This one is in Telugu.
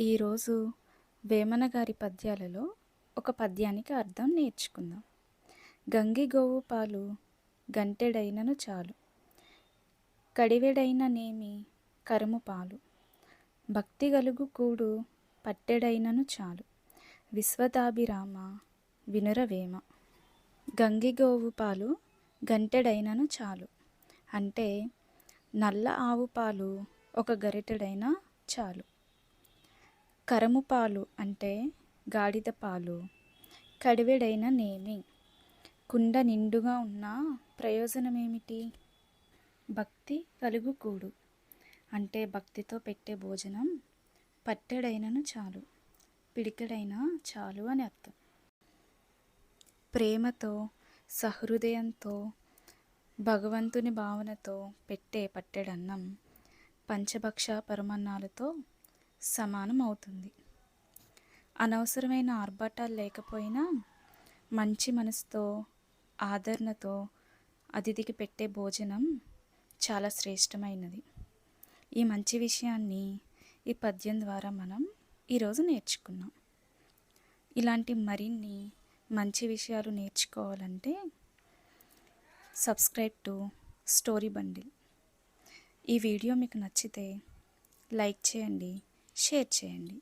ఈరోజు వేమన గారి పద్యాలలో ఒక పద్యానికి అర్థం నేర్చుకుందాం. గంగి గోవు పాలు గంటెడైనను చాలు. కడివెడైన నేమి కరుము పాలు. భక్తి గలుగు కూడు పట్టెడైనను చాలు. విశ్వదాభిరామ వినురవేమ గంగి గోవు పాలు గంటెడైనను చాలు. అంటే నల్ల ఆవు పాలు ఒక గరిటెడైనా చాలు. కరము పాలు అంటే గాడిద పాలు. కడివెడైన నేమి కుండ నిండుగా ఉన్న ప్రయోజనం ఏమిటి భక్తి కలుగు కూడు అంటే భక్తితో పెట్టే భోజనం పట్టెడైనను చాలు. పిడికెడైనా చాలు అని అర్థం. ప్రేమతో సహృదయంతో భగవంతుని భావనతో పెట్టే పట్టెడన్నం పంచభక్ష పరమన్నాలతో సమానం అవుతుంది అనవసరమైన ఆర్భాటాలు లేకపోయినా మంచి మనసుతో ఆదరణతో అతిథికి పెట్టే భోజనం చాలా శ్రేష్టమైనది. ఈ మంచి విషయాన్ని ఈ పద్యం ద్వారా మనం ఈరోజు నేర్చుకున్నాం. ఇలాంటి మరిన్ని మంచి విషయాలు నేర్చుకోవాలంటే సబ్స్క్రైబ్ టు స్టోరీ బండిల్. ఈ వీడియో మీకు నచ్చితే లైక్ చేయండి షేర్ చేయండి.